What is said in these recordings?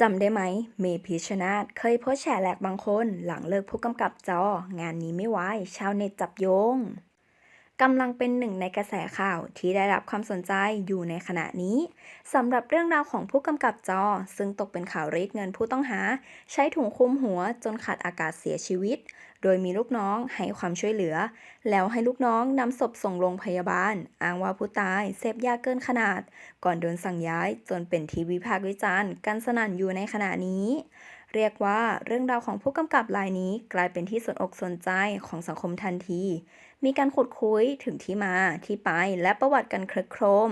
จำได้ไหม เมพิชนาธเคยโพสแฉแหลกบางคน หลังเลิกผู้กำกับจอ งานนี้ไม่ไหวชาวเน็ตจับโยง กำลังเป็นหนึ่งในกระแสข่าวที่ได้รับความสนใจอยู่ในขณะนี้สำหรับเรื่องราวของผู้กำกับจอ ซึ่งตกเป็นข่าวรีดเงินผู้ต้องหา ใช้ถุงคลุมหัวจนขาดอากาศเสียชีวิต โดยมีลูกน้องให้ความช่วยเหลือ แล้วให้ลูกน้องนำศพส่งโรงพยาบาล อ้างว่าผู้ตายเสพยาเกินขนาด ก่อนโดนสั่งย้ายจนเป็นที่วิพากษ์วิจารณ์กันสนั่นอยู่ในขณะนี้ เรียกว่าเรื่องราวของผู้กำกับรายนี้กลายเป็นที่สนอกสนใจของสังคมทันที มีการขุดคุยถึงที่มาที่ไปและประวัติกันคลึกโครม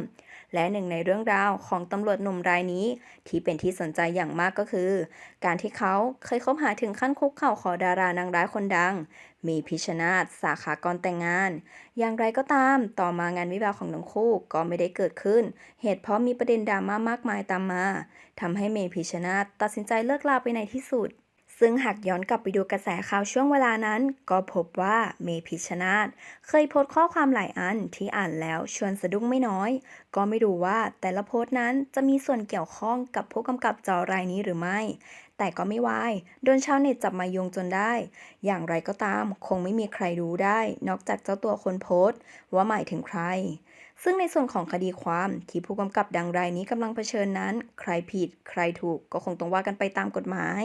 และหนึ่งในเรื่องราวของตำรวจหนุ่มรายนี้ ที่เป็นที่สนใจอย่างมากก็คือ การที่เขาเคยคบหาถึงขั้นคุกเข่าขอดารานางร้ายคนดัง มีพิชชนาธสาขากรแต่งงาน อย่างไรก็ตาม ต่อมางานวิวาของทั้งคู่ก็ไม่ได้เกิดขึ้น เหตุเพราะมีประเด็นดราม่ามากมายตามมาทำให้เมพิชชนาธตัดสินใจเลิกลาไปในที่สุด ซึ่งหากย้อนกลับไปดูกระแสข่าวช่วงเวลานั้น ก็พบว่าเมพิชนาธเคยโพสต์ข้อความหลายอันที่อ่านแล้วชวนสะดุ้งไม่น้อย ก็ไม่รู้ว่าแต่ละโพสต์นั้นจะมีส่วนเกี่ยวข้องกับผู้กำกับจอรายนี้หรือไม่ แต่ก็ไม่วายโดนชาวเน็ตจับมาโยงจนได้ อย่างไรก็ตามคงไม่มีใครรู้ได้ นอกจากเจ้าตัวคนโพสต์ ว่าหมายถึงใครซึ่งในส่วนของคดีความที่ผู้กำกับดังรายนี้กำลังเผชิญนั้น ใครผิด ใครถูกก็คงต้องว่ากันไปตามกฎหมาย